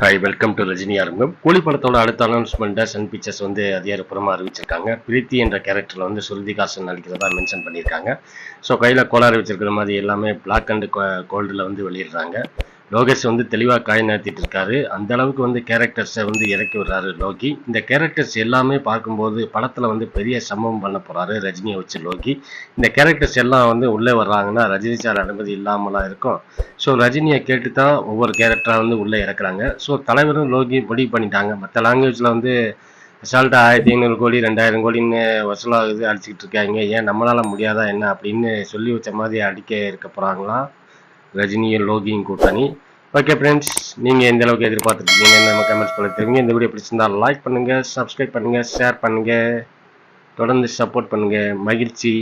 Hi welcome to Rajini ஆரம்பம் கூலி படத்தோட அடுத்த அனௌன்ஸ்மெண்ட்டை சன் பிக்சர்ஸ் வந்து அதிகாரப்பூர்வமாக அறிவிச்சிருக்காங்க. பிரீத்தி என்ற கேரக்டரில் வந்து சுருதிகாசன் நடிக்கிறதா மென்ஷன் பண்ணியிருக்காங்க. ஸோ கையில் கோளாறு வச்சிருக்கிற மாதிரி எல்லாமே பிளாக் அண்ட் கோல்டில் வந்து வெளியிடுறாங்க. லோகேஷ் வந்து தெளிவாக காய் நடத்திட்டு இருக்காரு. அந்த அளவுக்கு வந்து கேரக்டர்ஸை வந்து இறக்கி விடுறாரு லோகி. இந்த கேரக்டர்ஸ் எல்லாமே பார்க்கும்போது படத்தில் வந்து பெரிய சம்பவம் பண்ண போகிறாரு ரஜினியை வச்சு லோகி. இந்த கேரக்டர்ஸ் எல்லாம் வந்து உள்ளே வர்றாங்கன்னா ரஜினி சார் அனுமதி இல்லாமலாம் இருக்கும். ஸோ ரஜினியை கேட்டு தான் ஒவ்வொரு கேரக்டராக வந்து உள்ளே இறக்குறாங்க. ஸோ தலைவரும் லோகி முடிவு பண்ணிட்டாங்க. மற்ற லாங்குவேஜில் வந்து அசால்ட்டாக ஆயிரத்தி ஐநூறு கோடி ரெண்டாயிரம் கோடின்னு வசூலாகுது அடிச்சுக்கிட்டு இருக்காங்க. ஏன் நம்மளால் முடியாதா என்ன அப்படின்னு சொல்லி வச்ச மாதிரி அடிக்க இருக்க போகிறாங்களா ரஜினியும் லோகியும் கூட்டணி. ஓகே ஃப்ரெண்ட்ஸ் நீங்கள் எந்த அளவுக்கு எதிர்பார்த்துருக்கீங்க நம்ம கமெண்ட்ஸ் பண்ண தெரியுங்க. இந்த வீடியோ பிடிச்சிருந்தா லைக் பண்ணுங்கள் சப்ஸ்கிரைப் பண்ணுங்கள் ஷேர் பண்ணுங்கள் தொடர்ந்து சப்போர்ட் பண்ணுங்கள் மகிழ்ச்சி.